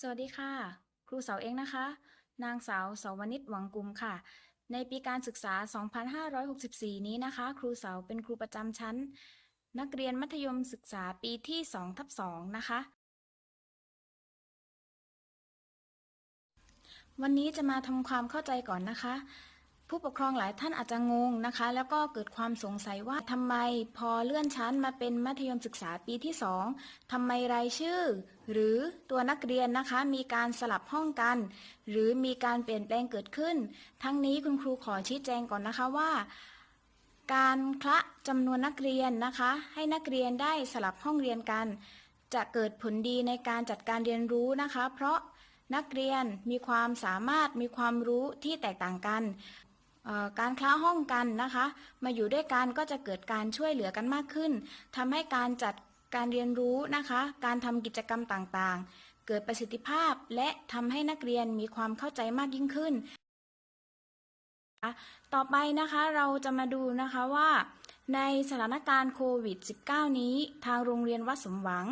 สวัสดีค่ะ ครูเสาเองนะคะ นางสาวเสาวนิชหวังกุมค่ะ ในปีการศึกษา 2564 นี้นะคะ ครูเสาเป็นครูประจำชั้น นักเรียนมัธยมศึกษาปีที่2ทับ2นะคะ วันนี้จะมาทำความเข้าใจก่อนนะคะ ผู้ปกครองหลายท่านอาจจะงงนะคะ แล้วก็เกิดความสงสัยว่าทำไมพอเลื่อนชั้นมาเป็นมัธยมศึกษาปีที่2ทำไมรายชื่อ หรือตัวนักเรียนนะคะมีการสลับห้องกัน หรือมีการเปลี่ยนแปลงเกิดขึ้น ทั้งนี้คุณครูขอชี้แจงก่อนนะคะว่า การคละจำนวนนักเรียนนะคะ ให้นักเรียนได้สลับห้องเรียนกัน จะเกิดผลดีในการจัดการเรียนรู้นะคะ เพราะนักเรียนมีความสามารถมีความรู้ที่แตกต่างกันการคละห้องกันนะคะ มาอยู่ด้วยกันก็จะเกิดการช่วยเหลือกันมากขึ้นทำให้การจัด การเรียนรู้นะคะ การทำกิจกรรมต่างๆ เกิดประสิทธิภาพและทำให้นักเรียนมีความเข้าใจมากยิ่งขึ้น ต่อไปนะคะเราจะมาดูนะคะว่า ในสถานการณ์โควิด -19 นี้ ทางโรงเรียนวัดสมหวัง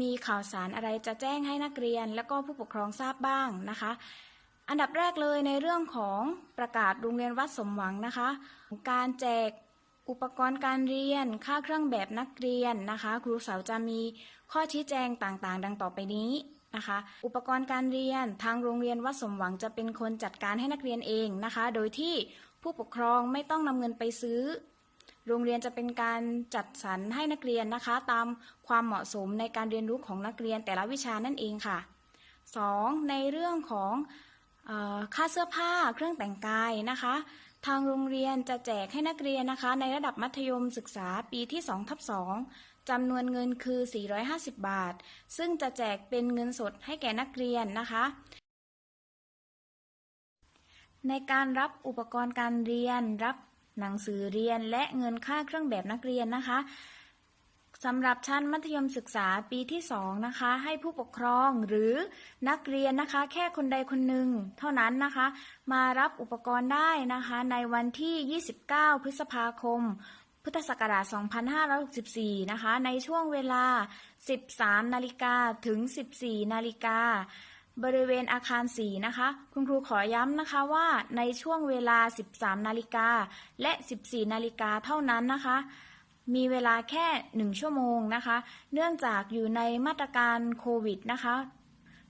มีข่าวสารอะไรจะแจ้งให้นักเรียน และก็ผู้ปกครองทราบบ้างนะคะอันดับแรกเลยในเรื่องของประกาศโรงเรียนวัดสมหวังนะคะ การแจก อุปกรณ์การเรียน ค่าเครื่องแบบนักเรียนนะคะ ครูเสาจะมีข้อชี้แจงต่างๆ ดังต่อไปนี้นะคะ อุปกรณ์การเรียนทางโรงเรียนวัดสมหวังจะเป็นคนจัดการให้นักเรียนเองนะคะ โดยที่ผู้ปกครองไม่ต้องนำเงินไปซื้อ โรงเรียนจะเป็นการจัดสรรให้นักเรียนนะคะ ตามความเหมาะสมในการเรียนรู้ของนักเรียนแต่ละวิชานั่นเองค่ะ 2. ในเรื่องของออค่าเสื้อผ้าเครื่องแต่งกายนะคะ ทางโรงเรียนจะแจกให้นักเรียนนะคะ ในระดับมัธยมศึกษาปีที่2ทับ2จำนวนเงินคือ 450 บาท ซึ่งจะแจกเป็นเงินสดให้แก่นักเรียนนะคะ ในการรับอุปกรณ์การเรียน รับหนังสือเรียนและเงินค่าเครื่องแบบนักเรียนนะคะ สำหรับชั้นมัธยมศึกษาปีที่2นะคะ ให้ผู้ปกครองหรือนักเรียนนะคะ แค่คนใดคนหนึ่งเท่านั้นนะคะ มารับอุปกรณ์ได้นะคะ ในวันที่ 29 พฤษภาคม พุทธศักราช 2564 นะคะ ในช่วงเวลา 13 นาฬิกาถึง 14 นาฬิกาบริเวณอาคาร4นะคะ คุณครูขอย้ำนะคะว่าในช่วงเวลา 13 นาฬิกาและ 14 นาฬิกาเท่านั้นนะคะ มีเวลาแค่ 1 ชั่วโมงนะคะ เนื่องจากอยู่ในมาตรการโควิดนะคะ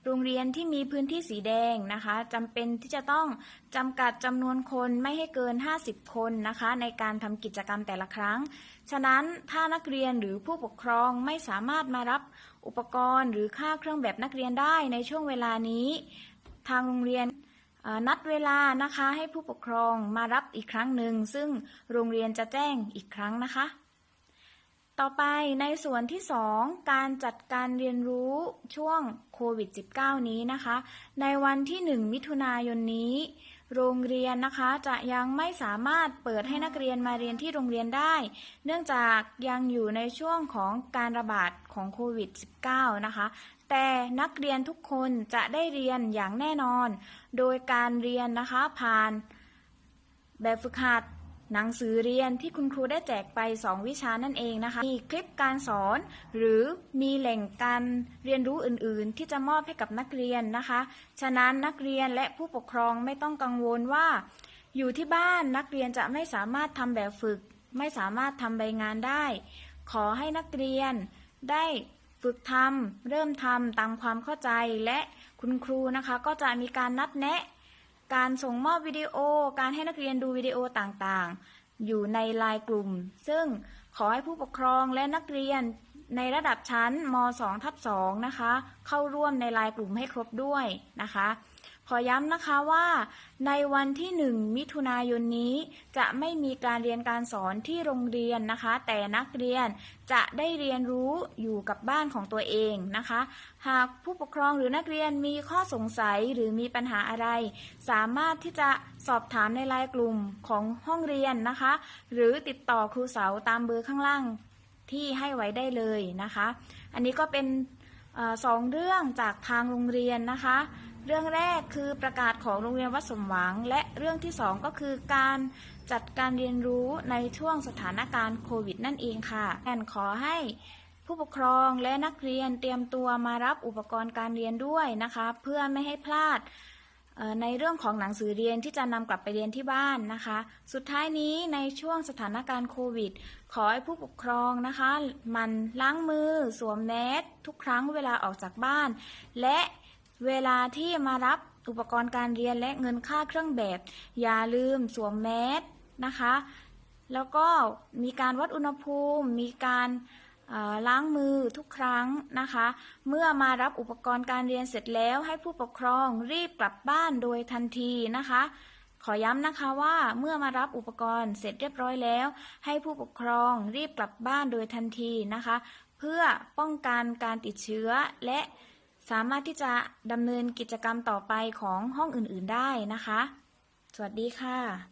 โรงเรียนที่มีพื้นที่สีแดงนะคะจำเป็นที่จะต้องจำกัดจำนวนคนไม่ให้เกิน 50 คนนะคะ ในการทำกิจกรรมแต่ละครั้ง ฉะนั้นถ้านักเรียนหรือผู้ปกครองไม่สามารถมารับอุปกรณ์ หรือค่าเครื่องแบบนักเรียนได้ในช่วงเวลานี้ ทางโรงเรียนนัดเวลานะคะให้ผู้ปกครองมารับอีกครั้งหนึ่ง ซึ่งโรงเรียนจะแจ้งอีกครั้งนะคะ ต่อไปในส่วนที่ 2 การจัดการเรียนรู้ช่วงโควิด -19 นี้นะคะ ในวันที่ 1 มิถุนายนนี้ โรงเรียนนะคะจะยังไม่สามารถเปิดให้นักเรียนมาเรียนที่โรงเรียนได้ เนื่องจากยังอยู่ในช่วงของการระบาดของโควิด -19 นะคะ แต่นักเรียนทุกคนจะได้เรียนอย่างแน่นอน โดยการเรียนนะคะผ่านแบบฝึกหัด หนังสือเรียนที่คุณครูได้แจกไป 2 วิชานั่นเองนะคะ มีคลิปการสอน หรือมีแหล่งการเรียนรู้อื่นๆ ที่จะมอบให้กับนักเรียนนะคะ ฉะนั้นนักเรียนและผู้ปกครองไม่ต้องกังวลว่า อยู่ที่บ้านนักเรียนจะไม่สามารถทำแบบฝึก ไม่สามารถทำใบงานได้ ขอให้นักเรียนได้ฝึกทำเริ่มทำตามความเข้าใจและคุณครูนะคะ ก็จะมีการนัดแนะ การส่งมอบวิดีโอ การให้นักเรียนดูวิดีโอต่างๆ อยู่ในไลน์กลุ่ม ซึ่งขอให้ผู้ปกครองและนักเรียนในระดับชั้นม 2 ทับ2นะคะ เข้าร่วมในไลน์กลุ่มให้ครบด้วยนะคะ อย้ำนะคะว่า ในวันที่ 1 มิถุนายนนี้ จะไม่มีการเรียนการสอนที่โรงเรียนนะคะ แต่นักเรียนจะได้เรียนรู้อยู่กับบ้านของตัวเองนะคะ หากผู้ปกครองหรือนักเรียนมีข้อสงสัยหรือมีปัญหาอะไร สามารถที่จะสอบถามในไลน์กลุ่มของห้องเรียนนะคะ หรือติดต่อครูเสาตามเบอร์ข้างล่างที่ให้ไว้ได้เลยนะคะ อันนี้ก็เป็นออสองเรื่องจากทางโรงเรียนนะคะ เรื่องแรกคือประกาศของโรงเรียนวัดสมหวัง และเรื่องที่สองก็คือการจัดการเรียนรู้ในช่วงสถานการณ์โควิดนั่นเองค่ะแอนขอให้ผู้ปกครองและนักเรียนเตรียมตัวมารับอุปกรณ์การเรียนด้วยนะคะ เพื่อไม่ให้พลาดในเรื่องของหนังสือเรียนที่จะนำกลับไปเรียนที่บ้านนะคะ สุดท้ายนี้ในช่วงสถานการณ์โควิด ขอให้ผู้ปกครองนะคะ มันล้างมือ สวมแมสทุกครั้งเวลาออกจากบ้าน และ เวลาที่มารับอุปกรณ์การเรียนและเงินค่าเครื่องแบบ อย่าลืมสวมแมสนะคะ แล้วก็มีการวัดอุณหภูมิ มีการล้างมือทุกครั้งนะคะ เมื่อมารับอุปกรณ์การเรียนเสร็จแล้วให้ผู้ปกครองรีบกลับบ้านโดยทันทีนะคะ ขอย้ำนะคะว่าเมื่อมารับอุปกรณ์เสร็จเรียบร้อยแล้ว ให้ผู้ปกครองรีบกลับบ้านโดยทันทีนะคะ เพื่อป้องกันการติดเชื้อและ สามารถที่จะดำเนินกิจกรรมต่อไปของห้องอื่น ๆ ได้นะคะ สวัสดีค่ะ